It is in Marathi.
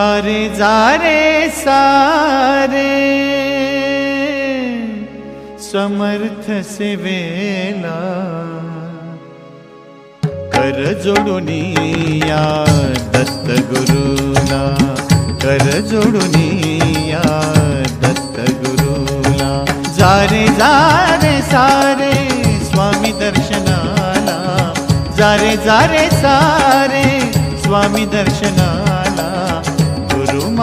सारे जारे सारे। समर्थ सेवेला। कर जोडुनिया या दत्त गुरुला। कर जोडुनिया या दत्त गुरुला। जारे जारे सारे स्वामी दर्शनाला। जारे जारे सारे स्वामी दर्शनाला।